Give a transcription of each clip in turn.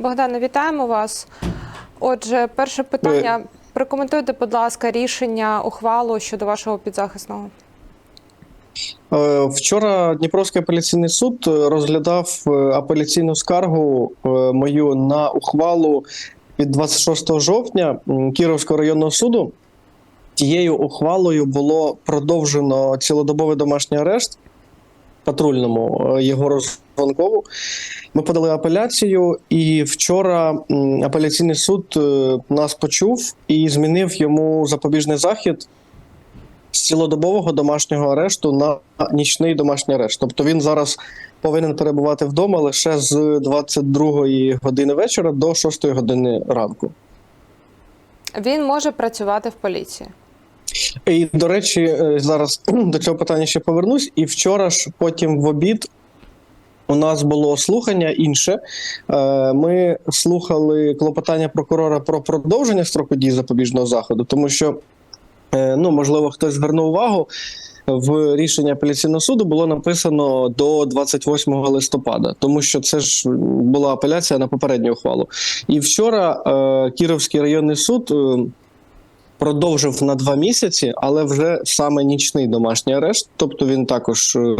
Богдане, вітаємо вас. Отже, перше питання. Прокоментуйте, будь ласка, рішення ухвалу щодо вашого підзахисного. Е, Вчора Дніпровський апеляційний суд е, розглядав е, апеляційну скаргу мою на ухвалу від 26 жовтня Кіровського районного суду. Тією ухвалою було продовжено цілодобовий домашній арешт патрульному е, Єгору Звонкову. Ми подали апеляцію, і вчора апеляційний суд е, нас почув і змінив йому запобіжний захід з цілодобового домашнього арешту на нічний домашній арешт. Тобто він зараз повинен перебувати вдома лише з 22 години вечора до 6 години ранку. Він може працювати в поліції. І до речі, е, зараз до цього питання ще повернусь. І вчора ж, потім в обід. У нас було слухання інше. Е, Ми слухали клопотання прокурора про продовження строку дії запобіжного заходу, тому що, е, ну можливо, хтось звернув увагу. В рішенні апеляційного суду було написано до 28 листопада, тому що це ж була апеляція на попередню ухвалу. І вчора е, Кіровський районний суд е, продовжив на два місяці, але вже саме нічний домашній арешт. Тобто він також е,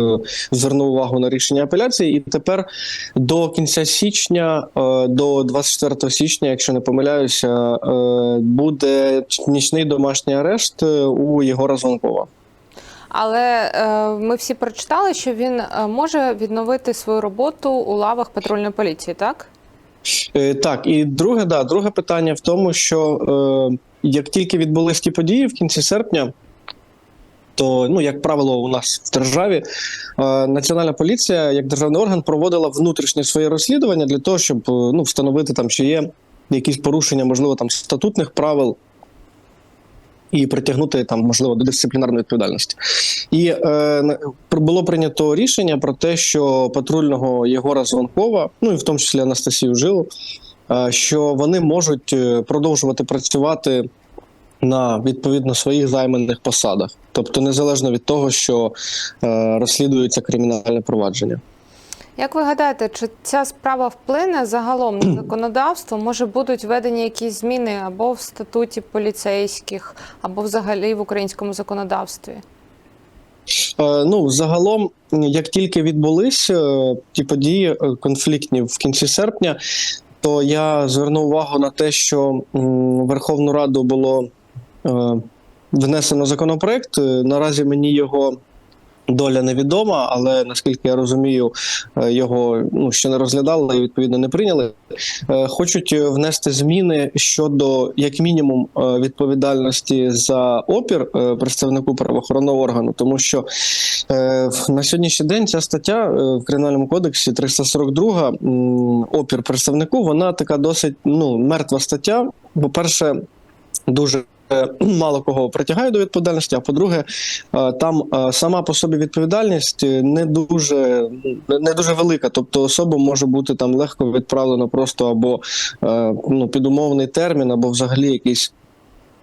звернув увагу на рішення апеляції, і тепер до кінця січня, е, до 24 січня, якщо не помиляюся, е, буде нічний домашній арешт у Єгора Звонкова. Але е, ми всі прочитали, що він е, може відновити свою роботу у лавах патрульної поліції, так? Е, Так, і друге, да, друге питання в тому, що е, як тільки відбулись ті події в кінці серпня, то, ну, як правило, у нас в державі е, Національна поліція, як державний орган, проводила внутрішнє своє розслідування для того, щоб е, ну, встановити там, чи є якісь порушення, можливо, там статутних правил. І притягнути там, можливо, до дисциплінарної відповідальності. І е, було прийнято рішення про те, що патрульного Єгора Звонкова, ну і в тому числі Анастасію Жилу, що вони можуть е, продовжувати працювати на відповідно своїх займаних посадах, тобто незалежно від того, що е, розслідується кримінальне провадження. Як ви гадаєте, чи ця справа вплине загалом на законодавство? Може будуть введені якісь зміни або в статуті поліцейських, або взагалі в українському законодавстві? Е, Ну, загалом, як тільки відбулись е, ті події е, конфліктні в кінці серпня, то я звернув увагу на те, що в Верховну Раду було е, внесено законопроект. Е, Наразі мені його. Доля невідома, але наскільки я розумію, е, його ну ще не розглядали і відповідно не прийняли. Е, Хочуть е, внести зміни щодо як мінімум відповідальності за опір представнику правоохоронного органу, тому що на сьогоднішній день ця стаття в кримінальному кодексі 342 м, опір представнику, вона така досить ну мертва стаття. По-перше, дуже е, мало кого притягають до відповідальності. А по-друге, е, там е, сама по собі відповідальність е, не дуже не дуже велика. Тобто особа може бути там легко відправлена просто або е, ну, під умовний термін, або взагалі якісь,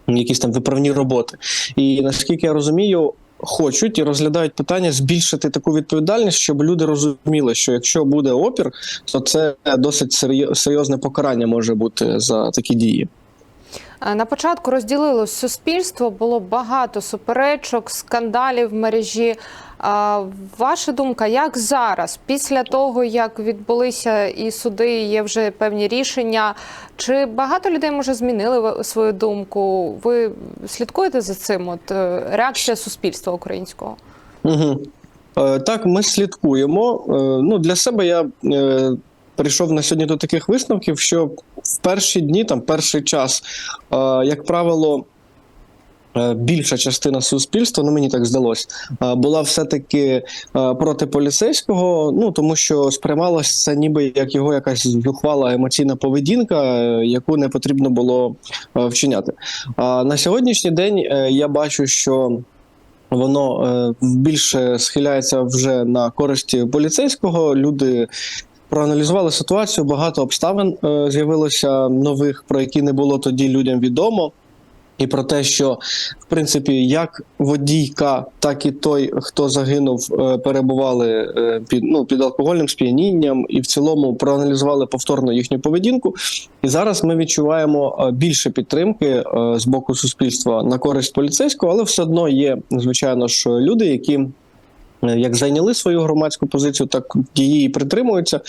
якісь там виправні роботи. І наскільки я розумію. Хочуть і розглядають питання збільшити таку відповідальність, щоб люди розуміли, що якщо буде опір, то це досить серйозне покарання може бути за такі дії. Е, На початку розділилось суспільство, було багато суперечок, скандалів в мережі. А Ваша думка, як зараз, після того як відбулися і суди, є вже певні рішення, чи багато людей може змінили свою думку? Ви слідкуєте за цим? От е, реакція суспільства українського? Угу. Е, так, ми слідкуємо. Е, ну, для себе я е, прийшов на сьогодні до таких висновків, що в перші дні, там перший час, е, як правило, е, більша частина суспільства, ну мені так здалось, е, була все-таки проти поліцейського, ну тому що сприймалось це ніби як його якась зухвала емоційна поведінка, яку не потрібно було вчиняти. А на сьогоднішній день я бачу, що воно більше схиляється вже на користь поліцейського. Люди проаналізували ситуацію. Багато обставин е, з'явилося нових, про які не було тоді людям відомо. І про те, що в принципі як водійка, так і той, хто загинув, е, перебували е, під ну під алкогольним сп'янінням, і в цілому проаналізували повторно їхню поведінку. І зараз ми відчуваємо більше підтримки з боку суспільства на користь поліцейського, але все одно є звичайно ж люди, які. Е, Як зайняли свою громадську позицію, так її і притримуються,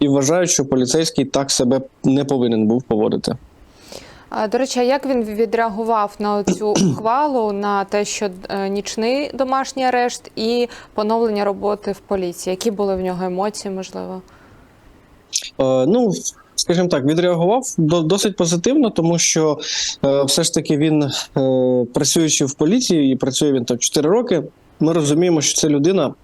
і вважають, що поліцейський так себе не повинен був поводити. До речі, а як він відреагував на цю ухвалу, на те, що е, нічний домашній арешт і поновлення роботи в поліції? Які були в нього емоції, можливо? Е, ну, скажімо так, відреагував до- досить позитивно, тому що е, все ж таки він, е, працюючи в поліції, і працює він там 4 роки, ми розуміємо, що це людина.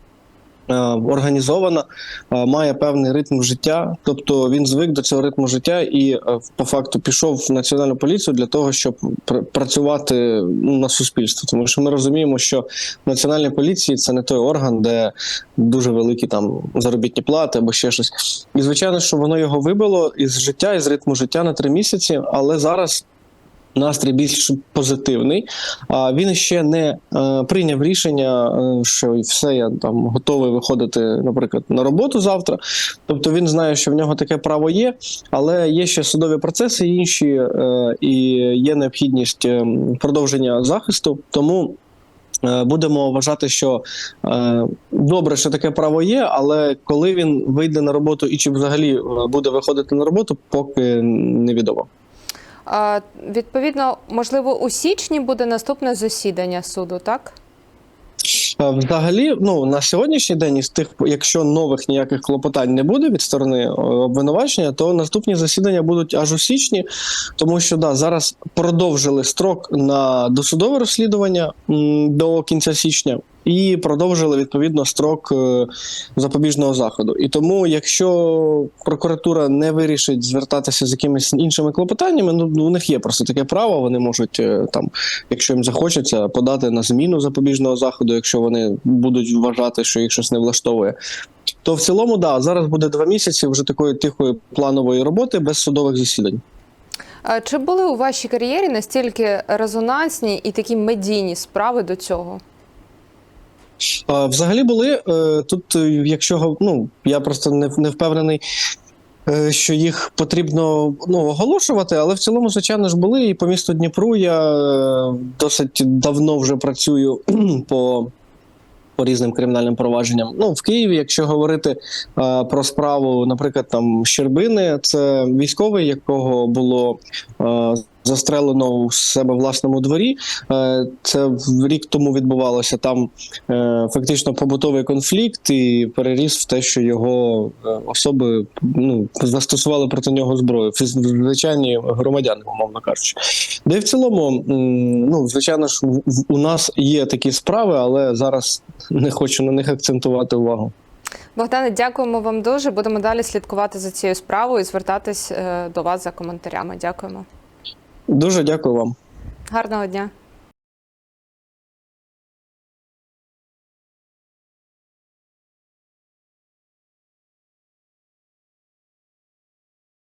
е, Організована, е, має певний ритм життя, тобто він звик до цього ритму життя і е, по факту пішов в національну поліцію для того, щоб пр- працювати ну, на суспільство. Тому що ми розуміємо, що в національній поліції це не той орган, де дуже великі там заробітні плати або ще щось. І звичайно, що воно його вибило із життя, із ритму життя на три місяці, але зараз. Настрій більш позитивний. А він ще не е, прийняв рішення, е, що все я там готовий виходити, наприклад, на роботу завтра. Тобто він знає, що в нього таке право є, але є ще судові процеси інші, е, і є необхідність продовження захисту. Тому Будемо вважати, що е, добре, що таке право є, але коли він вийде на роботу і чи взагалі буде виходити на роботу, поки невідомо. Відповідно, можливо, у січні буде наступне засідання суду, так? Взагалі, ну на сьогоднішній день, із тих, якщо нових ніяких клопотань не буде від сторони е, обвинувачення, то наступні засідання будуть аж у січні, тому що да, зараз продовжили строк на досудове розслідування до кінця січня. І продовжили відповідно строк е, запобіжного заходу. І тому, якщо прокуратура не вирішить звертатися з якимись іншими клопотаннями, ну у них є просто таке право. Вони можуть е, там якщо їм захочеться, подати на зміну запобіжного заходу, якщо вони будуть вважати, що їх щось не влаштовує. То в цілому, да, зараз буде два місяці вже такої тихої планової роботи без судових засідань. Чи були у вашій кар'єрі настільки резонансні і такі медійні справи до цього? Взагалі були е, тут, якщо ну я просто не, не впевнений. е, Що їх потрібно ну, оголошувати, але в цілому, звичайно ж, були. І по місту Дніпру я е, досить давно вже працюю по, по різним кримінальним провадженням. Ну, в Києві, якщо говорити е, про справу, наприклад, там Щербини, це військовий, якого було е, застрелено у себе власному дворі. Е, це рік тому відбувалося там е, фактично побутовий конфлікт і переріс в те, що його е, особи ну, застосували проти нього зброю. Звичайні громадяни, умовно кажучи. Де в цілому, ну звичайно ж, у нас є такі справи, але зараз не хочу на них акцентувати увагу. Богдане, дякуємо вам дуже. Будемо далі слідкувати за цією справою і звертатись до вас за коментарями. Дякуємо. Дуже дякую вам. Гарного дня.